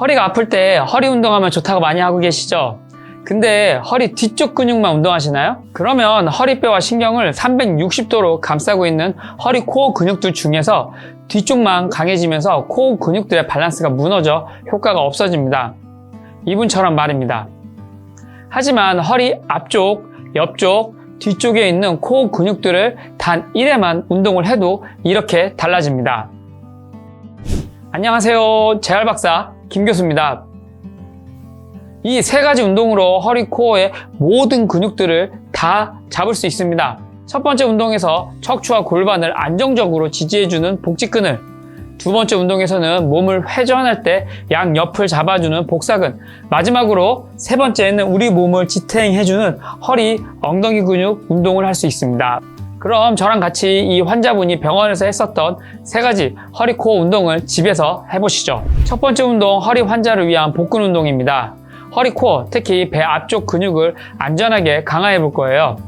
허리가 아플 때 허리 운동하면 좋다고 많이 하고 계시죠? 근데 허리 뒤쪽 근육만 운동하시나요? 그러면 허리뼈와 신경을 360도로 감싸고 있는 허리 코어 근육들 중에서 뒤쪽만 강해지면서 코어 근육들의 밸런스가 무너져 효과가 없어집니다. 이분처럼 말입니다. 하지만 허리 앞쪽, 옆쪽, 뒤쪽에 있는 코어 근육들을 단 1회만 운동을 해도 이렇게 달라집니다. 안녕하세요. 재활박사 김 교수입니다. 이 세 가지 운동으로 허리 코어의 모든 근육들을 다 잡을 수 있습니다. 첫 번째 운동에서 척추와 골반을 안정적으로 지지해주는 복직근을 두 번째 운동에서는 몸을 회전할 때 양 옆을 잡아주는 복사근 마지막으로 세 번째는 우리 몸을 지탱해주는 허리 엉덩이 근육 운동을 할 수 있습니다. 그럼 저랑 같이 이 환자분이 병원에서 했었던 세 가지 허리 코어 운동을 집에서 해보시죠. 첫 번째 운동 허리 환자를 위한 복근 운동입니다. 허리 코어, 특히 배 앞쪽 근육을 안전하게 강화해 볼 거예요.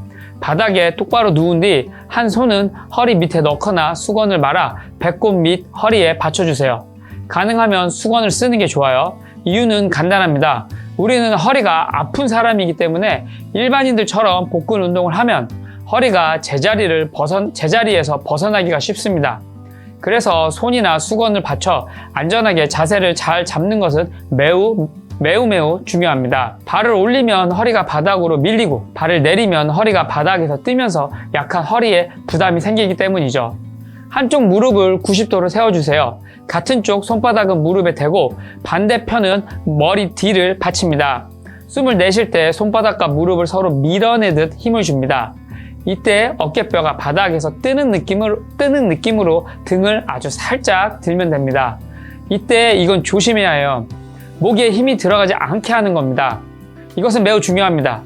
바닥에 똑바로 누운 뒤 한 손은 허리 밑에 넣거나 수건을 말아 배꼽 및 허리에 받쳐주세요. 가능하면 수건을 쓰는 게 좋아요. 이유는 간단합니다. 우리는 허리가 아픈 사람이기 때문에 일반인들처럼 복근 운동을 하면 허리가 제자리를 벗어, 제자리에서 벗어나기가 쉽습니다. 그래서 손이나 수건을 받쳐 안전하게 자세를 잘 잡는 것은 매우 매우 매우 중요합니다. 발을 올리면 허리가 바닥으로 밀리고 발을 내리면 허리가 바닥에서 뜨면서 약한 허리에 부담이 생기기 때문이죠. 한쪽 무릎을 90도로 세워주세요. 같은 쪽 손바닥은 무릎에 대고 반대편은 머리 뒤를 받칩니다. 숨을 내쉴 때 손바닥과 무릎을 서로 밀어내듯 힘을 줍니다. 이때 어깨뼈가 바닥에서 뜨는 느낌으로, 뜨는 느낌으로 등을 아주 살짝 들면 됩니다. 이때 이건 조심해야 해요. 목에 힘이 들어가지 않게 하는 겁니다. 이것은 매우 중요합니다.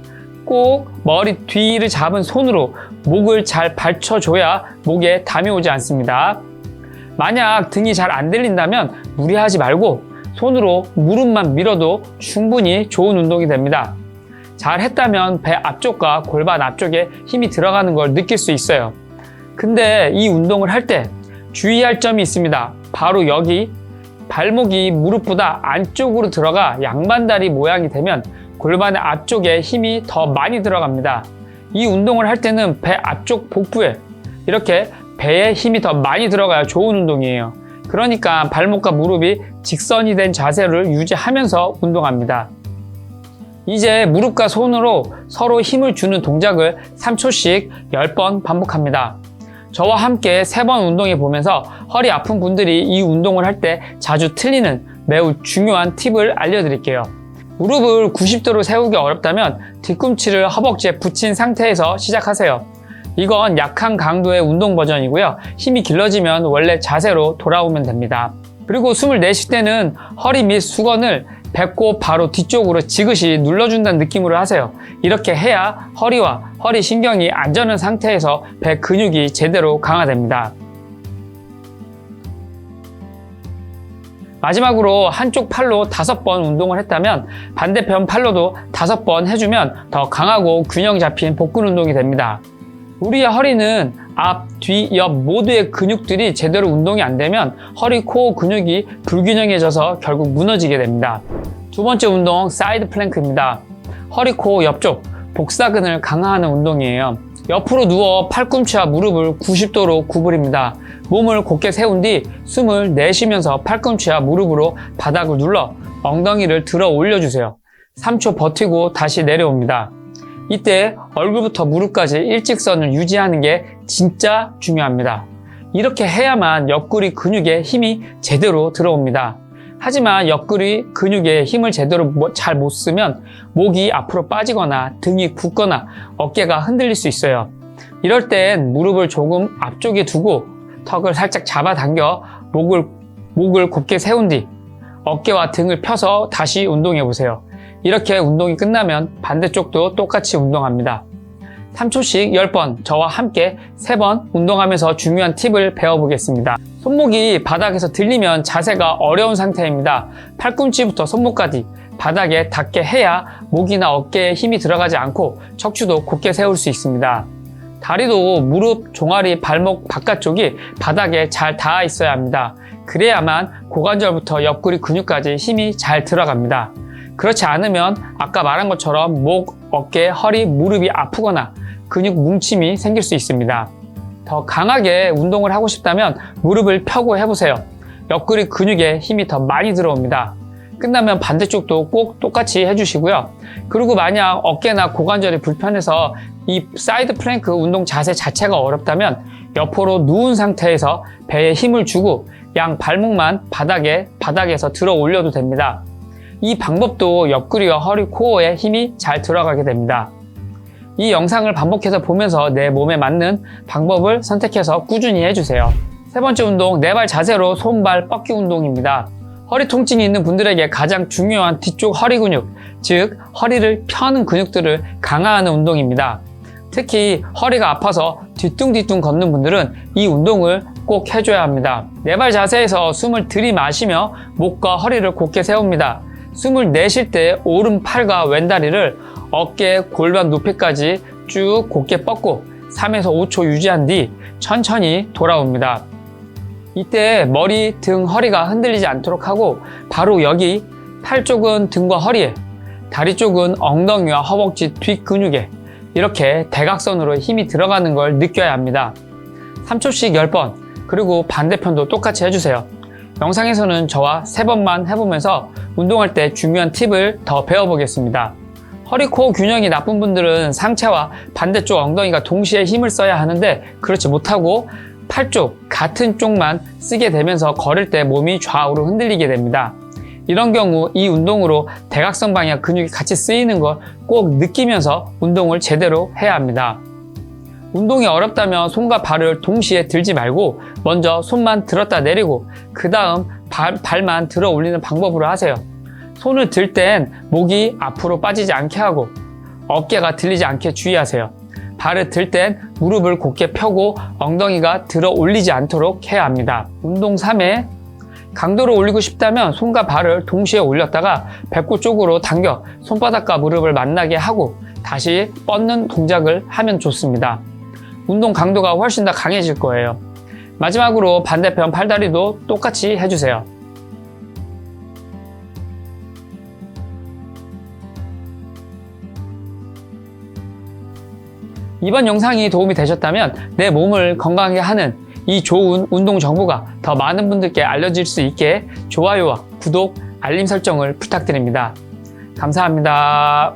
꼭 머리 뒤를 잡은 손으로 목을 잘 받쳐줘야 목에 담이 오지 않습니다. 만약 등이 잘 안 들린다면 무리하지 말고 손으로 무릎만 밀어도 충분히 좋은 운동이 됩니다. 잘 했다면 배 앞쪽과 골반 앞쪽에 힘이 들어가는 걸 느낄 수 있어요. 근데 이 운동을 할 때 주의할 점이 있습니다. 바로 여기 발목이 무릎보다 안쪽으로 들어가 양반다리 모양이 되면 골반의 앞쪽에 힘이 더 많이 들어갑니다. 이 운동을 할 때는 배 앞쪽 복부에 이렇게 배에 힘이 더 많이 들어가야 좋은 운동이에요. 그러니까 발목과 무릎이 직선이 된 자세를 유지하면서 운동합니다. 이제 무릎과 손으로 서로 힘을 주는 동작을 3초씩 10번 반복합니다. 저와 함께 3번 운동해 보면서 허리 아픈 분들이 이 운동을 할 때 자주 틀리는 매우 중요한 팁을 알려드릴게요. 무릎을 90도로 세우기 어렵다면 뒤꿈치를 허벅지에 붙인 상태에서 시작하세요. 이건 약한 강도의 운동 버전이고요. 힘이 길러지면 원래 자세로 돌아오면 됩니다. 그리고 숨을 내쉴 때는 허리 및 수건을 배꼽 바로 뒤쪽으로 지그시 눌러준다는 느낌으로 하세요. 이렇게 해야 허리와 허리 신경이 안전한 상태에서 배 근육이 제대로 강화됩니다. 마지막으로 한쪽 팔로 다섯 번 운동을 했다면 반대편 팔로도 다섯 번 해주면 더 강하고 균형 잡힌 복근 운동이 됩니다. 우리의 허리는 앞, 뒤, 옆 모두의 근육들이 제대로 운동이 안 되면 허리, 코어 근육이 불균형해져서 결국 무너지게 됩니다. 두 번째 운동, 사이드 플랭크입니다. 허리, 코어 옆쪽, 복사근을 강화하는 운동이에요. 옆으로 누워 팔꿈치와 무릎을 90도로 구부립니다. 몸을 곧게 세운 뒤 숨을 내쉬면서 팔꿈치와 무릎으로 바닥을 눌러 엉덩이를 들어 올려주세요. 3초 버티고 다시 내려옵니다. 이때 얼굴부터 무릎까지 일직선을 유지하는 게 진짜 중요합니다. 이렇게 해야만 옆구리 근육에 힘이 제대로 들어옵니다. 하지만 옆구리 근육에 힘을 제대로 잘 못 쓰면 목이 앞으로 빠지거나 등이 굽거나 어깨가 흔들릴 수 있어요. 이럴 땐 무릎을 조금 앞쪽에 두고 턱을 살짝 잡아당겨 목을, 목을 곧게 세운 뒤 어깨와 등을 펴서 다시 운동해 보세요. 이렇게 운동이 끝나면 반대쪽도 똑같이 운동합니다. 3초씩 10번 저와 함께 3번 운동하면서 중요한 팁을 배워보겠습니다. 손목이 바닥에서 들리면 자세가 어려운 상태입니다. 팔꿈치부터 손목까지 바닥에 닿게 해야 목이나 어깨에 힘이 들어가지 않고 척추도 곧게 세울 수 있습니다. 다리도 무릎, 종아리, 발목 바깥쪽이 바닥에 잘 닿아 있어야 합니다. 그래야만 고관절부터 옆구리 근육까지 힘이 잘 들어갑니다. 그렇지 않으면 아까 말한 것처럼 목, 어깨, 허리, 무릎이 아프거나 근육 뭉침이 생길 수 있습니다. 더 강하게 운동을 하고 싶다면 무릎을 펴고 해보세요. 옆구리 근육에 힘이 더 많이 들어옵니다. 끝나면 반대쪽도 꼭 똑같이 해주시고요. 그리고 만약 어깨나 고관절이 불편해서 이 사이드 플랭크 운동 자세 자체가 어렵다면 옆으로 누운 상태에서 배에 힘을 주고 양 발목만 바닥에 바닥에서 들어 올려도 됩니다. 이 방법도 옆구리와 허리, 코어에 힘이 잘 들어가게 됩니다. 이 영상을 반복해서 보면서 내 몸에 맞는 방법을 선택해서 꾸준히 해주세요. 세 번째 운동, 네 발 자세로 손발 뻗기 운동입니다. 허리 통증이 있는 분들에게 가장 중요한 뒤쪽 허리 근육, 즉 허리를 펴는 근육들을 강화하는 운동입니다. 특히 허리가 아파서 뒤뚱뒤뚱 걷는 분들은 이 운동을 꼭 해줘야 합니다. 네 발 자세에서 숨을 들이마시며 목과 허리를 곧게 세웁니다. 숨을 내쉴 때 오른팔과 왼다리를 어깨, 골반 높이까지 쭉 곧게 뻗고 3에서 5초 유지한 뒤 천천히 돌아옵니다. 이때 머리, 등, 허리가 흔들리지 않도록 하고 바로 여기 팔 쪽은 등과 허리에, 다리 쪽은 엉덩이와 허벅지 뒷 근육에 이렇게 대각선으로 힘이 들어가는 걸 느껴야 합니다. 3초씩 10번, 그리고 반대편도 똑같이 해주세요. 영상에서는 저와 3번만 해보면서 운동할 때 중요한 팁을 더 배워보겠습니다. 허리 코어 균형이 나쁜 분들은 상체와 반대쪽 엉덩이가 동시에 힘을 써야 하는데 그렇지 못하고 팔쪽 같은 쪽만 쓰게 되면서 걸을 때 몸이 좌우로 흔들리게 됩니다. 이런 경우 이 운동으로 대각선 방향 근육이 같이 쓰이는 걸 꼭 느끼면서 운동을 제대로 해야 합니다. 운동이 어렵다면 손과 발을 동시에 들지 말고 먼저 손만 들었다 내리고 그 다음 발만 들어 올리는 방법으로 하세요. 손을 들 땐 목이 앞으로 빠지지 않게 하고 어깨가 들리지 않게 주의하세요. 발을 들 땐 무릎을 곧게 펴고 엉덩이가 들어 올리지 않도록 해야 합니다. 운동 3회 강도를 올리고 싶다면 손과 발을 동시에 올렸다가 배꼽 쪽으로 당겨 손바닥과 무릎을 만나게 하고 다시 뻗는 동작을 하면 좋습니다. 운동 강도가 훨씬 더 강해질 거예요. 마지막으로 반대편 팔다리도 똑같이 해주세요. 이번 영상이 도움이 되셨다면 내 몸을 건강하게 하는 이 좋은 운동 정보가 더 많은 분들께 알려질 수 있게 좋아요와 구독, 알림 설정을 부탁드립니다. 감사합니다.